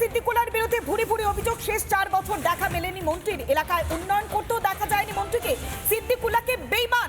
সিদ্দিকুলার বিরুদ্ধে ভুরি ভুরি অভিযোগ শেষ চার বছর দেখা মেলেনি মন্ত্রীর। এলাকায় উন্নয়ন করতেও দেখা যায়নি মন্ত্রীকে। সিদ্দিকুল্লাকে বেইমান।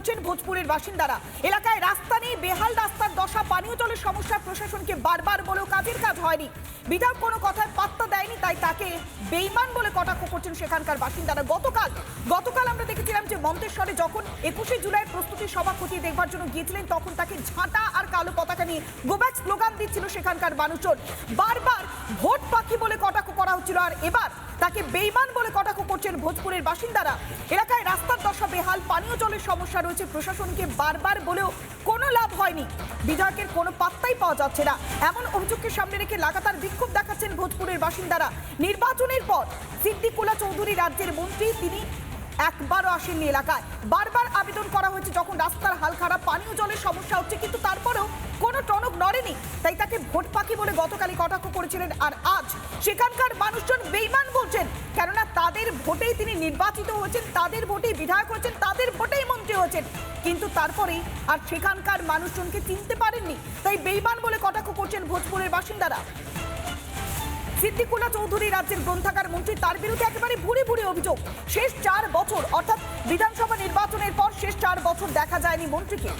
করছেন ভোজপুরের বাসিন্দারা। এলাকায় রাস্তা নেই, বেহাল রাস্তার দশা, পানীয় জলের সমস্যা, প্রশাসনকে বারবার বলেও কাজের কাজ হয়নি। বিধায়ক কোনো কথায় পাত্তা দেয়নি, তাই তাকে বেইমান বলে কটাক্ষ করছেন সেখানকার বাসিন্দারা। গতকাল গতকাল আমরা দেখেছিলাম যে মন্তেশ্বরে যখন একুশে জুলাই প্রস্তুতি সভা খতিয়ে দেখবার জন্য গিয়েছিলেন, তখন তাকে ঝাঁটা আর কালো পতাকা নিয়ে গোব্যাক স্লোগান দিচ্ছিল সেখানকার মানুষজন। বারবার ভোট পাখি বলে কটাক্ষ করা হচ্ছিল, আর এবার তাকে বেইমান বলে কটাক্ষ করছেন ভোজপুরের বাসিন্দারা। এলাকায় রাস্তার দশা বেহাল, পানীয় জলের সমস্যা রয়েছে, প্রশাসনকে বারবার বলেও কোনো লাভ হয়নি। বিধায়কের কোনো পাত্তাই পাওয়া যাচ্ছে না। এমন অভিযোগকে সামনে রেখে লাগাতার বিক্ষোভ দেখাচ্ছেন ভোজপুরের বাসিন্দারা। নির্বাচনের পর সিদ্দিকুলা চৌধুরী রাজ্যের মন্ত্রী, তিনি একবারও আসেননি এলাকায়। বারবার আবেদন করা হয়েছে যখন রাস্তার হাল খারাপ পানীয় জলের সমস্যা হচ্ছে, কিন্তু তারপরেও কোনো টনক নড়েনি। তাই তাকে ভোট পাখি বলে গতকালই কটাক্ষ করেছিলেন। আর আজ সেখানকার মানুষজন বেইমান বলছেন, কেননা তাদের ভোটেই তিনি নির্বাচিত হয়েছেন, তাদের ভোটেই বিধায়ক হয়েছেন, তাদের ভোটেই মন্ত্রী হয়েছেন। কিন্তু তারপরেই আর সেখানকার মানুষজনকে চিনতে পারেননি। তাই বেইমান বলে কটাক্ষ করছেন ভোজপুরের বাসিন্দারা। সিদ্দিকুল্লা চৌধুরী রাজ্যের গ্রন্থাগার মন্ত্রী, তার বিরুদ্ধে একেবারে ভুরি ভুরি অভিযোগ। শেষ চার বছর, অর্থাৎ বিধানসভা নির্বাচনের পর শেষ চার বছর দেখা যায়নি মন্ত্রীকে।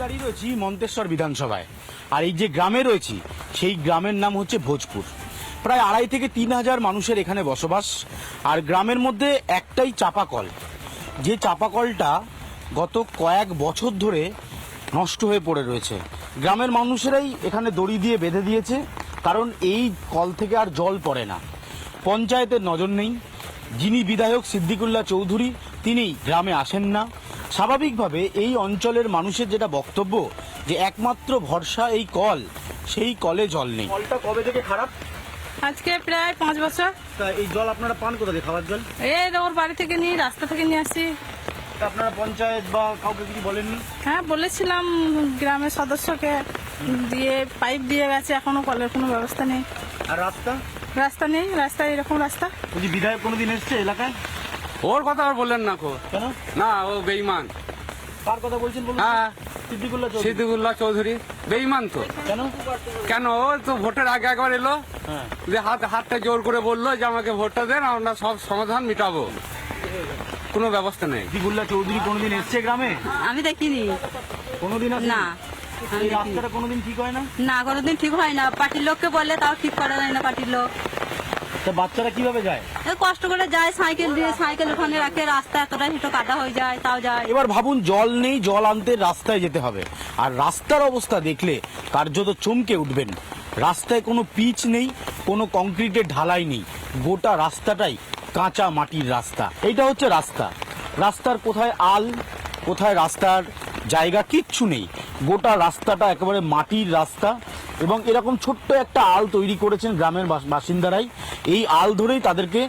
দাঁড়িয়ে রয়েছি মন্তেশ্বর বিধানসভায়। আর এই যে গ্রামে রয়েছি, সেই গ্রামের নাম হচ্ছে ভোজপুর। প্রায় আড়াই থেকে তিন হাজার মানুষের এখানে বসবাস, আর গ্রামের মধ্যে একটাই চাপাকল। যে চাপাকলটা গত কয়েক বছর ধরে নষ্ট হয়ে পড়ে রয়েছে। গ্রামের মানুষেরাই এখানে দড়ি দিয়ে বেঁধে দিয়েছে কারণ এই কল থেকে আর জল পড়ে না। পঞ্চায়েতের নজর নেই। যিনি বিধায়ক সিদ্দিকুল্লাহ চৌধুরী তিনি গ্রামে আসেন না। স্বাভাবিকভাবে এই অঞ্চলের মানুষের যেটা বক্তব্য যে একমাত্র ভরসা এই কল সেই কলে জল নেই। কলটা কবে থেকে খারাপ? আজকে প্রায় পাঁচ বছর। এই জল আপনারা পান কোথা দিয়ে খাবার জল? এই ওর বাড়ি থেকে নিয়ে রাস্তা থেকে নিয়ে আসি আপনারা পঞ্চায়েত বা কাউকে কিছু বলেননি? হ্যাঁ বলেছিলাম গ্রামের সদস্যকে দিয়ে পাইপ দিয়ে গেছে এখনও কলের কোনো ব্যবস্থা নেই। আর রাস্তা? রাস্তা নেই রাস্তা এরকম রাস্তা। বলছি বিধায়ক কোনোদিন এসছে এলাকায়? ওর কথা আর বললেন না কো। কেন? না ও বেইমান কার কথা বলছেন বলুন হ্যাঁ। সিদ্দিকুল্লাহ চৌধুরী। চৌধুরী বেইমান তো। কেন? কেন? ও তো ভোটের আগে একবার এলো। হ্যাঁ। যে হাত হাতটা জোর করে বলল যে আমাকে ভোটটা দেন আমরা সব সমাধান মিটাবো। কোনো ব্যবস্থা নেই। সিদ্দিকুল্লাহ চৌধুরী কোনোদিন এসছে গ্রামে? আমি দেখিনি। কোনোদিন আসেনি? না, আমি এই দেখিনি। রাস্তাটা কোনোদিন ঠিক হয় না? না কোনোদিন ঠিক হয় না। পার্টির লোককে বললে তাও ঠিক করা যায় না পার্টির লোক। তা বাচ্চারা কীভাবে যায়? এই কষ্ট করে যায় সাইকেল দিয়ে সাইকেল ওখানে রাখে রাস্তা এতটা হিটো কাদা হয়ে যায় তাও যায়। এবার ভাবুন জল নেই জল আনতে রাস্তায় যেতে হবে। আর রাস্তার অবস্থা দেখলে কার্যত চমকে উঠবেন। রাস্তায় কোনো পিচ নেই কোনো কংক্রিটের ঢালাই নেই। গোটা রাস্তাটাই কাঁচা মাটির রাস্তা। এইটা হচ্ছে রাস্তা। রাস্তার কোথায় আল, কোথায় রাস্তার জায়গা কিচ্ছু নেই। গোটা রাস্তাটা একেবারে মাটির রাস্তা এবং এরকম ছোট্ট একটা আল তৈরি করেছেন গ্রামের বাসিন্দারাই এই আল ধরেই তাদেরকে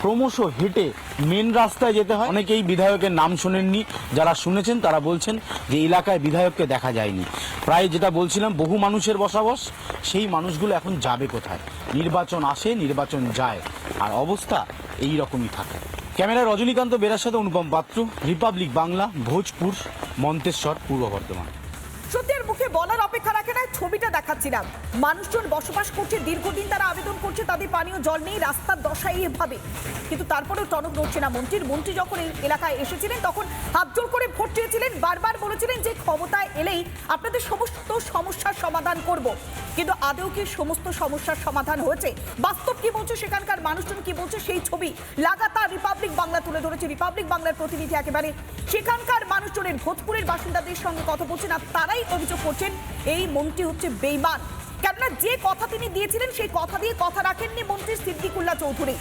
ক্রমশ হেঁটে মেন রাস্তায় যেতে হয়। অনেকেই বিধায়কের নাম শোনেননি। যারা শুনেছেন তারা বলছেন যে এলাকায় বিধায়ককে দেখা যায়নি। প্রায় যেটা বলছিলাম, বহু মানুষের বসবাস। সেই মানুষগুলো এখন যাবে কোথায়? নির্বাচন আসে, নির্বাচন যায়। আর অবস্থা এই রকমই থাকে। ক্যামেরা রজনীকান্ত বেরার সাথে অনুপম পাত্র, রিপাবলিক বাংলা, ভোজপুর, মন্তেশ্বর, পূর্ব বর্ধমান। সত্যের মুখে বলার অপেক্ষা রাখে না, ছবিটা দেখাচ্ছিলাম। মানুষজন বসবাস করছে, দীর্ঘদিন তারা আবেদন করছে, তাদের পানীয় জল নেই, রাস্তার দশা এইভাবে কিন্তু তারপরেও টনক নড়ছে না। মন্ত্রীর মন্ত্রী যখন এই এলাকায় এসেছিলেন, তখন হাত জোর করে ভোট চেয়েছিলেন, বারবার বলেছিলেন যে ক্ষমতায় এলেই আপনাদের সমস্ত সমস্যার সমাধান করব। কিন্তু আদৌ কি সমস্ত সমস্যার সমাধান হয়েছে? বাস্তব কি বলছে সেখানকার মানুষজন, কি বলছে সেই ছবি? লাগাতার রিপাবলিক বাংলা তুলে ধরেছে। রিপাবলিক বাংলার প্রতিনিধি একেবারে সেখানকার মানুষজনের, ভোজপুরের বাসিন্দাদের সঙ্গে কথা বলছেন, আর তারাই অভিযোগ করছেন। এই মন্ত্রী হচ্ছে বেইমান। কেননা যে কথা তিনি দিয়েছিলেন, সেই কথা দিয়ে কথা রাখেননি মন্ত্রী সিদ্দিকুল্লাহ চৌধুরী।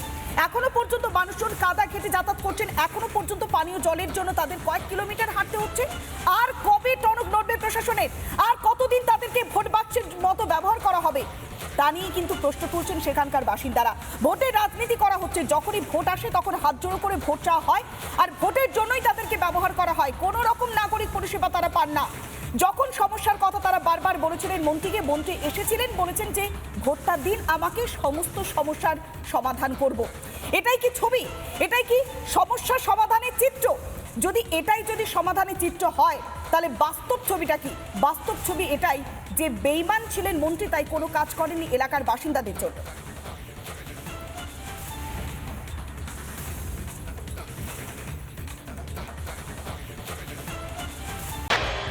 এখনও পর্যন্ত মানুষজন কাদা খেটে যাতায়াত করছেন। এখনও পর্যন্ত পানীয় জলের জন্য তাদের কয়েক কিলোমিটার হাঁটতে হচ্ছে। আর কবে টনক নড়বে প্রশাসনের? আর কতদিন তাদেরকে ভোট বাক্সের মতো ব্যবহার করা হবে? তা নিয়ে কিন্তু প্রশ্ন তুলছেন সেখানকার বাসিন্দারা। ভোটের রাজনীতি করা হচ্ছে। যখনই ভোট আসে তখন হাত জোড়ো করে ভোট চাওয়া হয়। আর ভোটের জন্যই তাদেরকে ব্যবহার করা হয়। কোনো রকম নাগরিক পরিষেবা তারা পান না। যখন সমস্যার কথা তারা বারবার বলেছিলেন, মন্ত্রীকে মন্ত্রী এসেছিলেন, বলেছেন যে ভোটটা দিন, আমাকে সমস্ত সমস্যার সমাধান করব। এটাই কি ছবি? এটাই কি সমস্যা সমাধানের চিত্র? যদি এটাই যদি সমাধানের চিত্র হয়, তাহলে বাস্তব ছবিটা কি? বাস্তব ছবি এটাই যে বেইমান ছিলেন মন্ত্রী, তাই কোনো কাজ করেনি এলাকার বাসিন্দাদের জন্য।